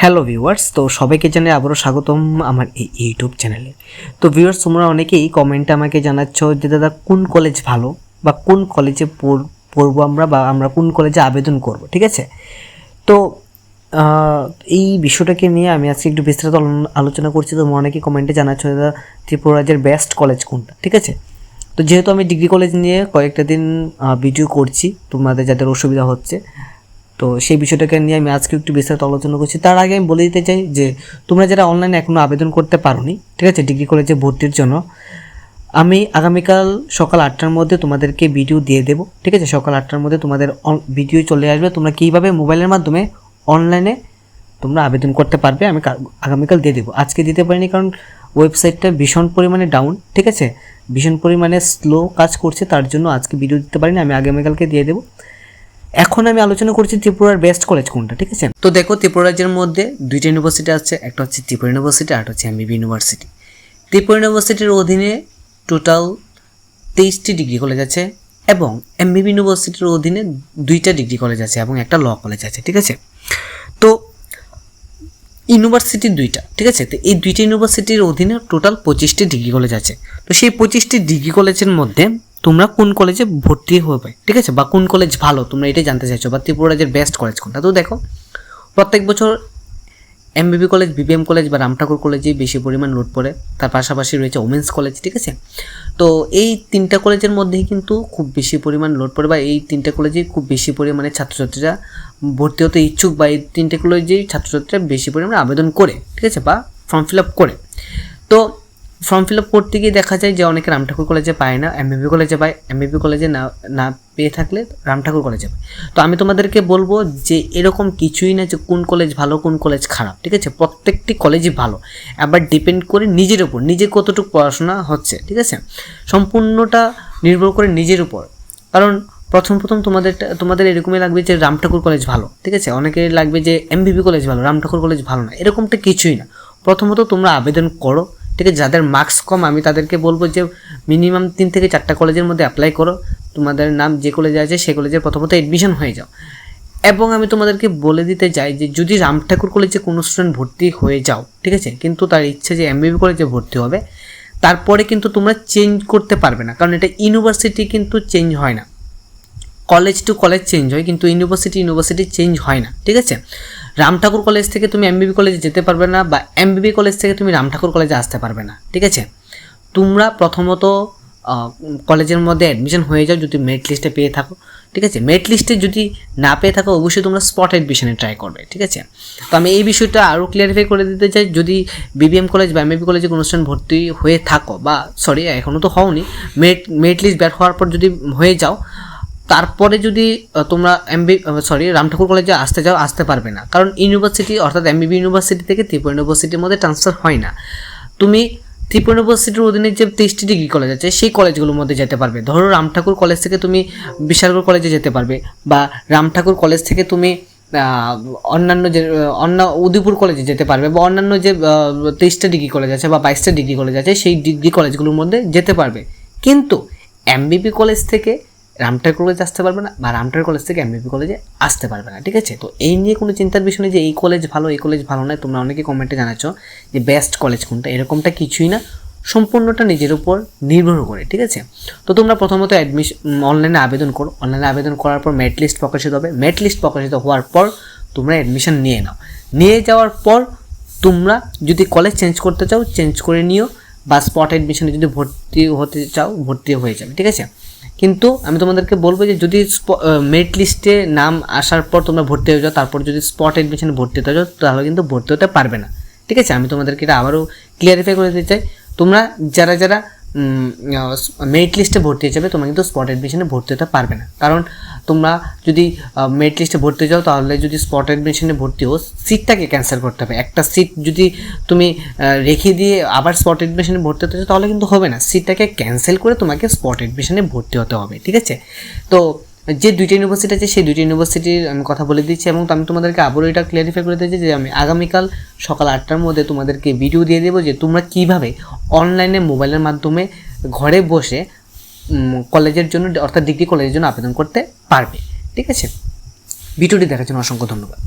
Hello viewers তো সবাইকে জানাই আবারও স্বাগতম আমার এই ইউটিউব চ্যানেলে তো ভিউয়ার্স তোমরা অনেকেই কমেন্টে আমাকে জানাচ্ছ যে, দাদা, কোন কলেজ ভালো বা কোন কলেজে পড়- পড়ব আমরা বা আমরা কোন কলেজে আবেদন করব? ঠিক আছে? তো এই বিষয়টাকে নিয়ে আমি আজকে একটু বিস্তারিত আলো- আলোচনা করছি। তোমরা অনেকেই কমেন্টে জানাচ্ছ দাদা, ত্রিপুরা রাজ্যের বেস্ট কলেজ কোনটা? ঠিক আছে? তো যেহেতু আমি ডিগ্রি কলেজ নিয়ে কয়েকটা দিন ভিডিও করছি, তোমাদের যাদের অসুবিধা হচ্ছে তো সেই বিষয়টাকে নিয়ে আমি আজকে একটু বিস্তারিত আলোচনা করছি। তার আগে আমি বলে দিতে চাই যে, তোমরা যারা অনলাইনে এখনও আবেদন করতে পারোনি, ঠিক আছে, ডিগ্রি কলেজে ভর্তির জন্য, আমি আগামীকাল সকাল আটটার মধ্যে তোমাদেরকে ভিডিও দিয়ে দেবো, ঠিক আছে? সকাল আটটার মধ্যে তোমাদের ভিডিও চলে আসবে। তোমরা কীভাবে মোবাইলের মাধ্যমে অনলাইনে তোমরা আবেদন করতে পারবে, আমি আগামীকাল দিয়ে দেবো। আজকে দিতে পারিনি কারণ ওয়েবসাইটটা ভীষণ পরিমাণে ডাউন ঠিক আছে? ভীষণ পরিমাণে স্লো কাজ করছে, তার জন্য আজকে ভিডিও দিতে পারিনি, আমি আগামীকালকে দিয়ে দেবো। এখন আমি আলোচনা করছি ত্রিপুরার বেস্ট কলেজ কোনটা, ঠিক আছে? তো দেখো, ত্রিপুরা রাজ্যের মধ্যে দুইটা ইউনিভার্সিটি আছে, একটা হচ্ছে ত্রিপুরা ইউনিভার্সিটি আর হচ্ছে এমবিবি ইউনিভার্সিটি ত্রিপুরা ইউনিভার্সিটির অধীনে টোটাল তেইশটি ডিগ্রি কলেজ আছে এবং এমবিবি ইউনিভার্সিটির অধীনে দুইটা ডিগ্রি কলেজ আছে এবং একটা ল কলেজ আছে, ঠিক আছে? তো ইউনিভার্সিটি দুইটা, ঠিক আছে? তো এই দুইটা ইউনিভার্সিটির অধীনে টোটাল পঁচিশটি ডিগ্রি কলেজ আছে। তো সেই পঁচিশটি ডিগ্রি কলেজের মধ্যে তোমরা কোন কলেজে ভর্তি হবে? ঠিক আছে? বা কোন কলেজ ভালো? তোমরা এটাই জানতে চাইছো বা ত্রিপুরা রাজ্যের বেস্ট কলেজ কোনটা? তো দেখো, প্রত্যেক বছর এমবিবি কলেজ বিবিএম কলেজ বা রামঠাকুর কলেজে বেশি পরিমাণ লোড পড়ে। তার পাশাপাশি রয়েছে ওমেন্স কলেজ ঠিক আছে? তো এই তিনটা কলেজের মধ্যেই কিন্তু খুব বেশি পরিমাণ লোড পড়ে বা এই তিনটা কলেজেই খুব বেশি পরিমাণে ছাত্রছাত্রীরা ভর্তি হতে ইচ্ছুক বা এই তিনটে কলেজেই ছাত্রছাত্রীরা বেশি পরিমাণে আবেদন করে, ঠিক আছে? বা ফর্ম ফিল আপ করে। তো ফর্ম ফিল আপ করতে গিয়ে দেখা যায় যে অনেকে রামঠাকুর কলেজে পায় না এমবিবি কলেজে পায় এমবিবি কলেজে না না পেয়ে থাকলে রামঠাকুর কলেজে পায়। তো আমি তোমাদেরকে বলব যে এরকম কিছুই না যে কোন কলেজ ভালো, কোন কলেজ খারাপ, ঠিক আছে? প্রত্যেকটি কলেজই ভালো, আবার ডিপেন্ড করে নিজের উপর, নিজে কতটুকু পড়াশোনা হচ্ছে, ঠিক আছে? সম্পূর্ণটা নির্ভর করে নিজের উপর। কারণ প্রথম প্রথম তোমাদের তোমাদের এরকমই লাগবে যে রামঠাকুর কলেজ ভালো, ঠিক আছে? অনেকের লাগবে যে এমবিবি কলেজ ভালো রামঠাকুর কলেজ ভালো না, এরকমটা কিছুই না। প্রথমত তোমরা আবেদন করো ঠিক আছে যাদের মার্কস কম, আমি তাদেরকে বলব যে মিনিমাম তিন থেকে চারটা কলেজের মধ্যে অ্যাপ্লাই করো। তোমাদের নাম যে কলেজে আছে সেই কলেজে প্রথমত এডমিশন হয়ে যাও। এবং আমি তোমাদেরকে বলে দিতে চাই যে যদি রামঠাকুর কলেজে কোনো স্টুডেন্ট ভর্তি হয়ে যাও, ঠিক আছে? কিন্তু তার ইচ্ছে যে এমবিবি কলেজে ভর্তি হবে, তারপরে কিন্তু তোমরা চেঞ্জ করতে পারবে না। কারণ এটা ইউনিভার্সিটি কিন্তু চেঞ্জ হয় না। কলেজ টু কলেজ চেঞ্জ হয়, কিন্তু ইউনিভার্সিটি ইউনিভার্সিটি চেঞ্জ হয় না, ঠিক আছে? রামঠাকুর কলেজ থেকে তুমি এমবিবি কলেজে যেতে পারবে না বা এমবিবি কলেজ থেকে তুমি রামঠাকুর কলেজে আসতে পারবে না, ঠিক আছে? তোমরা প্রথমত কলেজের মধ্যে অ্যাডমিশন হয়ে যাও যদি মেরিট লিস্টে পেয়ে থাকো, ঠিক আছে? মেরিট লিস্টে যদি না পেয়ে থাকো, অবশ্যই তোমরা স্পট অ্যাডমিশনে ট্রাই করবে, ঠিক আছে? তো আমি এই বিষয়টা আরও ক্লিয়ারিফাই করে দিতে চাই, যদি বিবিএম কলেজ বা এমবিবি কলেজে কোনো স্টুডেন্ট ভর্তি হয়ে থাকো বা সরি এখনও তো হওনি মেরিট মেরিট লিস্ট বের হওয়ার পর যদি হয়ে যাও তারপরে যদি তোমরা এমবি সরি রামঠাকুর কলেজে আসতে যাও, আসতে পারবে না। কারণ ইউনিভার্সিটি অর্থাৎ এমবিবি ইউনিভার্সিটি থেকে ত্রিপুরা ইউনিভার্সিটির মধ্যে ট্রান্সফার হয় না। তুমি ত্রিপুরা ইউনিভার্সিটির অধীনে যে তেইশটি ডিগ্রি কলেজ আছে, সেই কলেজগুলোর মধ্যে যেতে পারবে। ধরো রামঠাকুর কলেজ থেকে তুমি বিশালগড় কলেজে যেতে পারবে, বা রামঠাকুর কলেজ থেকে তুমি অন্যান্য যে অন্য উদয়পুর কলেজে যেতে পারবে, বা অন্যান্য যে তেইশটা ডিগ্রি কলেজ আছে, বা বাইশটা ডিগ্রি কলেজ আছে, সেই ডিগ্রি কলেজগুলোর মধ্যে যেতে পারবে। কিন্তু এমবিবি কলেজ থেকে রামটার কলেজে আসতে পারবে না বা রামটার কলেজ থেকে এমবিবি কলেজে আসতে পারবে না, ঠিক আছে? তো এই নিয়ে কোনো চিন্তার বিষয় নেই যে এই কলেজ ভালো, এই কলেজ ভালো নয়। তোমরা অনেকে কমেন্টে জানাচ্ছ যে বেস্ট কলেজ কোনটা? এরকমটা কিছুই না। সম্পূর্ণটা নিজের উপর নির্ভর করে, ঠিক আছে? তো তোমরা প্রথমত অ্যাডমিশন অনলাইনে আবেদন করো। অনলাইনে আবেদন করার পর মেরিট লিস্ট প্রকাশিত হবে। মেরিট লিস্ট প্রকাশিত হওয়ার পর তোমরা অ্যাডমিশন নিয়ে নাও। নিয়ে যাওয়ার পর তোমরা যদি কলেজ চেঞ্জ করতে চাও চেঞ্জ করে নিও। বা স্পট অ্যাডমিশনে যদি ভর্তি হতে চাও ভর্তি হয়ে যাবে, ঠিক আছে? কিন্তু আমি তোমাদেরকে বলব যে যদি মেরিট লিস্টে নাম আসার পর তোমরা ভর্তি হয়ে যাও, তারপর যদি স্পট অ্যাডমিশনে ভর্তি হতে যাও, তাহলে কিন্তু ভর্তি হতে পারবে না। ঠিক আছে? আমি তোমাদেরকে এটা আবারও ক্লিয়ারিফাই করে দিতে চাই। তোমরা যারা যারা মেরিট লিস্টে ভর্তি যাবে, তোমরা কিন্তু স্পট অ্যাডমিশনে ভর্তি হতে পারবে না। কারণ তোমরা যদি মেরিট লিস্টে ভর্তি যাও, তাহলে যদি স্পট অ্যাডমিশনে ভর্তি হো সিটটাকে ক্যান্সেল করতে হবে। একটা সিট যদি তুমি রেখে দিয়ে আবার স্পট অ্যাডমিশনে ভর্তি হতে চাও, তাহলে কিন্তু হবে না। সিটটাকে ক্যান্সেল করে তোমাকে স্পট অ্যাডমিশনে ভর্তি হতে হবে, ঠিক আছে? তো যে দুইটা ইউনিভার্সিটি আছে, সেই দুইটা ইউনিভার্সিটির আমি কথা বলে দিচ্ছি এবং আমি তোমাদেরকে আবারও এটা ক্লিয়ারিফাই করে দিচ্ছি যে আমি আগামীকাল সকাল আটটার মধ্যে তোমাদেরকে ভিডিও দিয়ে দেবো যে তোমরা কীভাবে অনলাইনে মোবাইলের মাধ্যমে ঘরে বসে কলেজের জন্য, অর্থাৎ ডিগ্রি কলেজের জন্য আবেদন করতে পারবে। ঠিক আছে? ভিডিওটি দেখার জন্য অসংখ্য ধন্যবাদ।